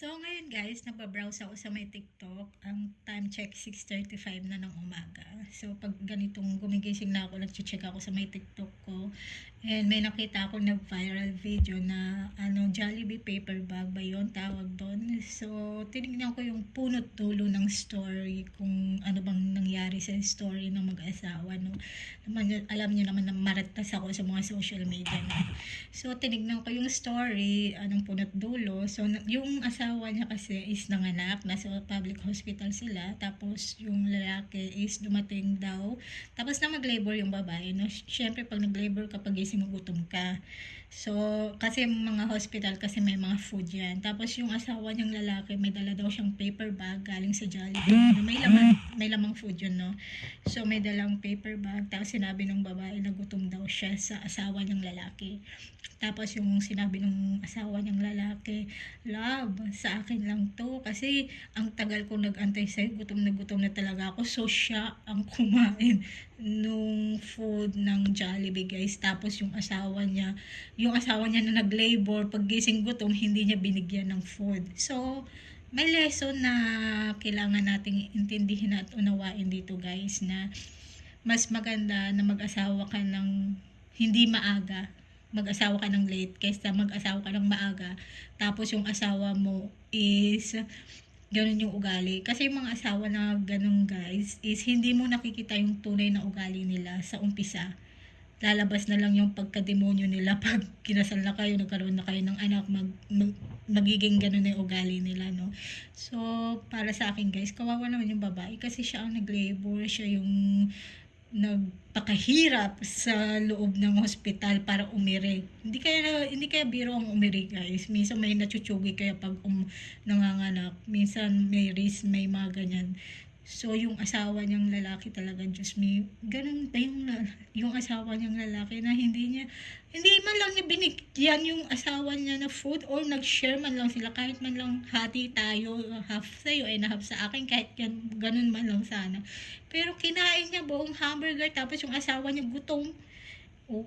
So ngayon guys, nababrowse ako sa may TikTok. Ang time check 6.35 na ng umaga. So pag ganitong gumigising na ako, nag-check ako sa may TikTok ko. And may nakita ako nag-viral video na ano, Jollibee paper bag ba yun tawag doon. So tinignan ko yung punot dulo ng story kung ano bang nangyari sa story ng mag-asawa. No? Naman, alam niyo naman na maratas ako sa mga social media. No? So tinignan ko yung story, anong punot dulo. So yung asawa niya kasi is nanganak, nasa public hospital sila. Tapos yung lalaki is dumating daw. Tapos na mag-labor yung babae. No? Siyempre pag nag-labor kapag gising gutom ka. So, kasi mga hospital kasi may mga food yan. Tapos yung asawa niyang lalaki, may dala daw siyang paper bag galing sa Jollibee. Na may laman, may lamang food yun, no? So, may dalang paper bag. Tapos sinabi ng babae na gutom daw siya sa asawa niyang lalaki. Tapos yung sinabi ng asawa niyang lalaki, Love, sa akin lang to. Kasi ang tagal ko nag-antay sa'yo, gutom na gutom na talaga ako. So, siya ang kumain nung food ng Jollibee, guys. Tapos yung asawa niya, yung asawa niya na nag-labor, pag gising gutom, hindi niya binigyan ng food. So, may lesson na kailangan nating intindihin at unawain dito, guys, na mas maganda na mag-asawa ka ng hindi maaga mag-asawa ka ng late kaysa mag-asawa ka ng maaga tapos yung asawa mo is ganun yung ugali. Kasi yung mga asawa na ganun guys is hindi mo nakikita yung tunay na ugali nila sa umpisa. Lalabas na lang yung pagkademonyo nila pag kinasal na kayo, nagkaroon na kayo ng anak, mag, mag, magiging ganun na yung ugali nila, no? So, para sa akin guys, kawawa naman yung babae kasi siya ang nag-labor, siya yung nagpakahirap sa loob ng hospital para umirig. Hindi kaya hindi kaya biro ang umirig guys. Minsan may nachuchugi kaya pag um, nanganganak. Minsan may risk, may mga ganyan. So, yung asawa niyang lalaki talaga, Diyos me, ganun ba yung, yung asawa niyang lalaki na hindi niya, hindi man lang niya binigyan yung asawa niya na food or nag-share man lang sila kahit man lang hati tayo, half sa'yo and half sa akin, kahit yan, ganun man lang sana. Pero kinain niya buong hamburger tapos yung asawa niya gutom. O,